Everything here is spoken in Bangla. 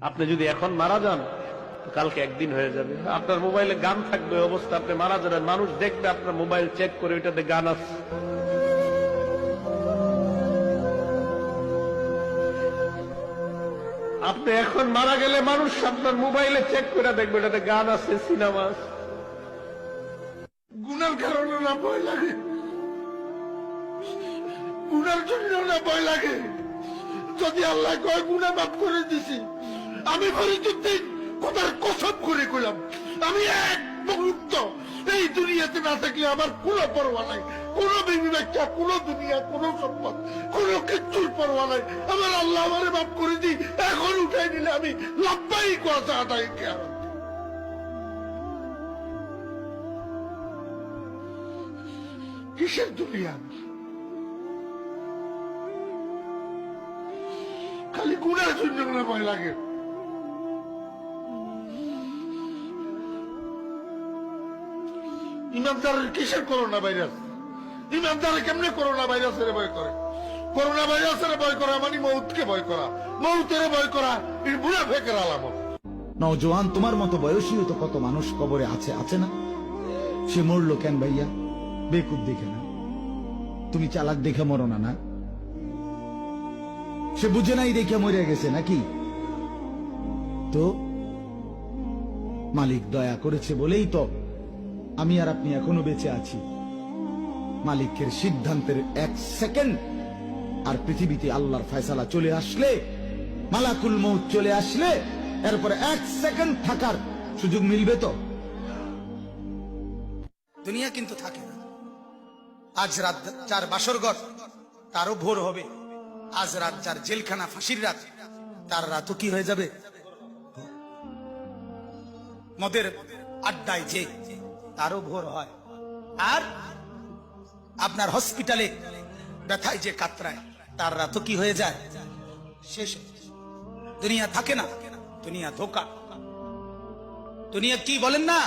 আপনি যদি এখন মারা যান, কালকে একদিন হয়ে যাবে। আপনার মোবাইলে গান থাকবে, অবস্থা আপনি মারা যাবেন। মানুষ দেখবে আপনার মোবাইল চেক করে, ওইটাতে গান আছে। আপনি এখন মারা গেলে মানুষ আপনার মোবাইলে চেক করে দেখবে এটাতে গান আছে, সিনেমা আছে। গুনার কারণে না ভয় লাগে। গুনার জন্য না ভয় লাগে। যদি আল্লাহ কয় গুনা মাফ করে দিছি। আমি ফরিদুদ্দিন কোথার কসব করে কইলাম, আমি এক মুহূর্ত এই দুনিয়াতে না থাকলে আমার কোনো পরোয়া নাই, কোনো বিবি বাচ্চা, কোনো দুনিয়া, কোনো সম্পদ, কোনো কিচ্ছুর পরোয়া নাই। আমার আল্লাহ আমারে মাফ করে দি এখন উঠাই নিলে আমি লাভবাই কথা আদায় কেমন কিসের দুনিয়া? খালি গুণের জন্য মনে ভয় লাগে। ইমানদারের কিসের করোনা ভাইরাস ইমানদারে কেমনে করোনা ভাইরাসের ভয় করে? করোনা ভাইরাসের ভয় করা মানে মৌতকে ভয় করা। মৌতের ভয় করা বুড়া ফেকের আলামত তোমার মতো বয়সীও তো কত মানুষ কবরে আছে আছে না? সে মরলো কেন ভাইয়া? বেকুব দেখে না। তুমি চালাক দেখে মরো না না? সে বুঝে নাই দেখে মরে গেছে নাকি? তো মালিক দয়া করেছে বলেই তো আমি আর আপনি এখনও বেঁচে আছি। মালিকের সিদ্ধান্তের এক সেকেন্ড আর পৃথিবীতে আল্লাহর ফয়সালা চলে আসলে, মালাকুল মৌত চলে আসলে, এরপরে এক সেকেন্ড থাকার সুযোগ মিলবে তো? দুনিয়া কিন্তু থাকে না। আজ রাত যার বাসর ঘর, তারও ভোর হবে। আজ রাত যার জেলখানা ফাঁসির রাত, তার রাতও কি হয়ে যাবে? মদের আড্ডায় যে তারও ভোর হয়। আর আপনার হসপিটালে ব্যথায় যে কাতরায়, তার রাতও কি হয়ে যায়? শেষ। দুনিয়া থাকে না, দুনিয়া ধোকা। দুনিয়া কি বলেন না?